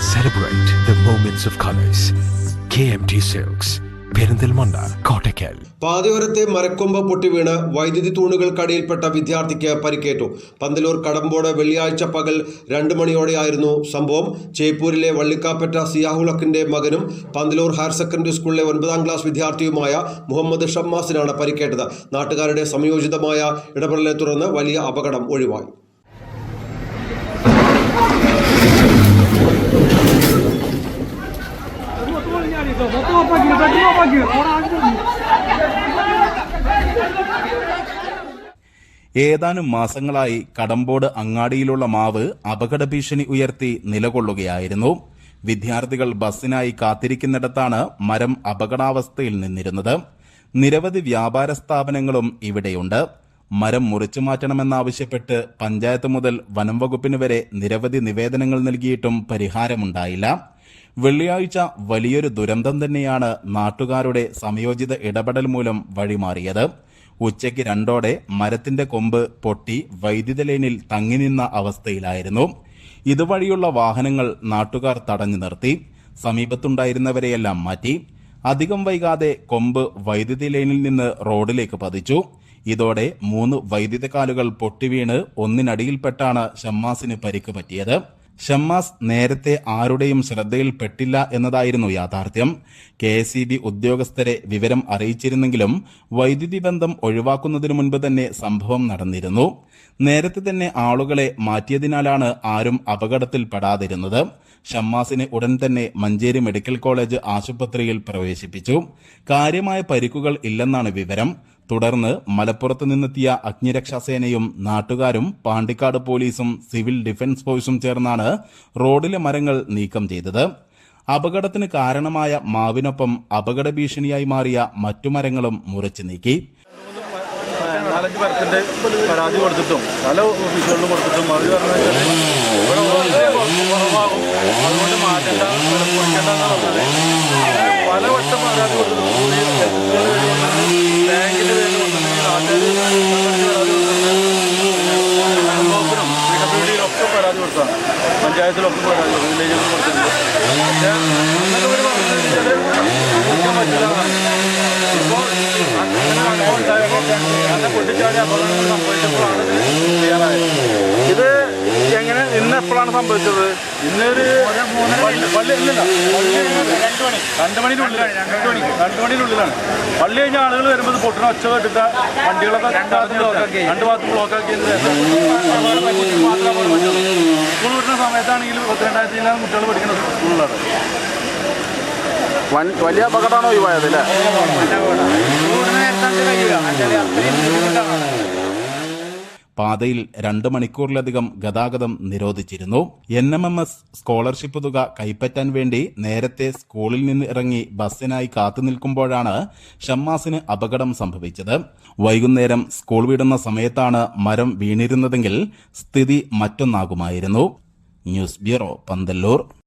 Celebrate the moments of colors. KMT Silks. Perinthalmanna Kottakkal. പാതയോരത്തെ മരക്കൊമ്പ് പൊട്ടി വീണ് വൈദ്യുതി തൂണുകൾക്കടിയിൽപ്പെട്ട വിദ്യാർത്ഥിക്ക് പരിക്കേറ്റു. പന്തലൂർ കടമ്പോട് വെള്ളിയാഴ്ച പകൽ രണ്ട് മണിയോടെയായിരുന്നു സംഭവം. ചേപ്പൂരിലെ വള്ളിക്കാപ്പറ്റ സിയാഹുലക്കിന്റെ മകനും പന്തലൂർ ഹയർ സെക്കൻഡറി സ്കൂളിലെ ഒൻപതാം ക്ലാസ് വിദ്യാർത്ഥിയുമായ മുഹമ്മദ് ഷമ്മാസിനാണ് പരിക്കേറ്റത്. നാട്ടുകാരുടെ സംയോജിതമായ ഇടപെടലിനെ തുടർന്ന് വലിയ അപകടം ഒഴിവായി. ഏതാനും മാസങ്ങളായി കടമ്പോട് അങ്ങാടിയിലുള്ള മാവ് അപകട ഭീഷണി ഉയർത്തി നിലകൊള്ളുകയായിരുന്നു. വിദ്യാർത്ഥികൾ ബസ്സിനായി കാത്തിരിക്കുന്നിടത്താണ് മരം അപകടാവസ്ഥയിൽ നിന്നിരുന്നത്. നിരവധി വ്യാപാര സ്ഥാപനങ്ങളും ഇവിടെയുണ്ട്. മരം മുറിച്ചു മാറ്റണമെന്നാവശ്യപ്പെട്ട് പഞ്ചായത്ത് മുതൽ വനം വകുപ്പിന് വരെ നിരവധി നിവേദനങ്ങൾ നൽകിയിട്ടും പരിഹാരമുണ്ടായില്ല. വെള്ളിയാഴ്ച വലിയൊരു ദുരന്തം തന്നെയാണ് നാട്ടുകാരുടെ സംയോജിത ഇടപെടൽ മൂലം വഴിമാറിയത്. ഉച്ചയ്ക്ക് രണ്ടോടെ മരത്തിന്റെ കൊമ്പ് പൊട്ടി വൈദ്യുത ലൈനിൽ തങ്ങിനിന്ന അവസ്ഥയിലായിരുന്നു. ഇതുവഴിയുള്ള വാഹനങ്ങൾ നാട്ടുകാർ തടഞ്ഞു നിർത്തി. സമീപത്തുണ്ടായിരുന്നവരെയെല്ലാം മാറ്റി. അധികം വൈകാതെ കൊമ്പ് വൈദ്യുതി ലൈനിൽ നിന്ന് റോഡിലേക്ക് പതിച്ചു. ഇതോടെ മൂന്ന് വൈദ്യുതകാലുകൾ പൊട്ടിവീണ് ഒന്നിനടിയിൽപ്പെട്ടാണ് ഷമ്മാസിന് പരിക്ക് പറ്റിയത്. ഷമ്മാസ് നേരത്തെ ആരുടെയും ശ്രദ്ധയിൽപ്പെട്ടില്ല എന്നതായിരുന്നു യാഥാർത്ഥ്യം. കെ ഉദ്യോഗസ്ഥരെ വിവരം അറിയിച്ചിരുന്നെങ്കിലും വൈദ്യുതി ബന്ധം ഒഴിവാക്കുന്നതിനു മുൻപ് തന്നെ സംഭവം നടന്നിരുന്നു. നേരത്തെ തന്നെ ആളുകളെ മാറ്റിയതിനാലാണ് ആരും അപകടത്തിൽപ്പെടാതിരുന്നത്. ഷമ്മാസിനെ ഉടൻ തന്നെ മഞ്ചേരി മെഡിക്കൽ കോളേജ് ആശുപത്രിയിൽ പ്രവേശിപ്പിച്ചു. കാര്യമായ പരിക്കുകൾ ഇല്ലെന്നാണ് വിവരം. തുടർന്ന് മലപ്പുറത്ത് നിന്നെത്തിയ അഗ്നിരക്ഷാസേനയും നാട്ടുകാരും പാണ്ടിക്കാട് പോലീസും സിവിൽ ഡിഫൻസ് ഫോഴ്സും ചേർന്നാണ് റോഡിലെ മരങ്ങൾ നീക്കം ചെയ്തത്. അപകടത്തിന് കാരണമായ മാവിനൊപ്പം അപകട ഭീഷണിയായി മാറിയ മറ്റു മരങ്ങളും മുറിച്ചു നീക്കി. നാലഞ്ച് പേർക്കിന്റെ പരാതി കൊടുത്തിട്ടും. പല ഓഫീസുകളിലും കൊടുത്തിട്ടും. അവർ പറഞ്ഞു പരാതി കൊടുത്താണ് പഞ്ചായത്തിലൊക്കെ പരാതി വില്ലേജിലും കൊടുത്തിട്ടുണ്ട് ഇത് എങ്ങനെ ഇന്ന് എപ്പോഴാണ് സംഭവിച്ചത് ഇന്നൊരു പള്ളി പള്ളി ഇല്ലല്ല. രണ്ട് മണി രണ്ട് രണ്ട് മണി രണ്ട് മണിനുള്ളിലാണ് പള്ളി കഴിഞ്ഞ ആളുകൾ വരുമ്പോൾ പൊട്ടണ ഒച്ച കേട്ടിട്ട് വണ്ടികളൊക്കെ രണ്ട് ഭാഗത്ത് ബ്ലോക്ക് ആക്കിയതിന് സ്കൂൾ വിട്ടുന്ന സമയത്താണെങ്കിൽ പത്തിരണ്ടായിരത്തി ഇല്ലാതെ കുട്ടികൾ പഠിക്കുന്ന സ്കൂളിലാണ്. വലിയ അപകടമാണ് ഒഴിവായത് അല്ലേ? പാതയിൽ രണ്ട് മണിക്കൂറിലധികം ഗതാഗതം നിരോധിച്ചിരുന്നു. N M M S scholarship തുക കൈപ്പറ്റാൻ വേണ്ടി നേരത്തെ സ്കൂളിൽ നിന്ന് ഇറങ്ങി ബസ്സിനായി കാത്തുനിൽക്കുമ്പോഴാണ് ഷമ്മാസിന് അപകടം സംഭവിച്ചത്. വൈകുന്നേരം സ്കൂൾ വിടുന്ന സമയത്താണ് മരം വീണിരുന്നതെങ്കിൽ സ്ഥിതി മറ്റൊന്നാകുമായിരുന്നു. News bureau Panthalloor.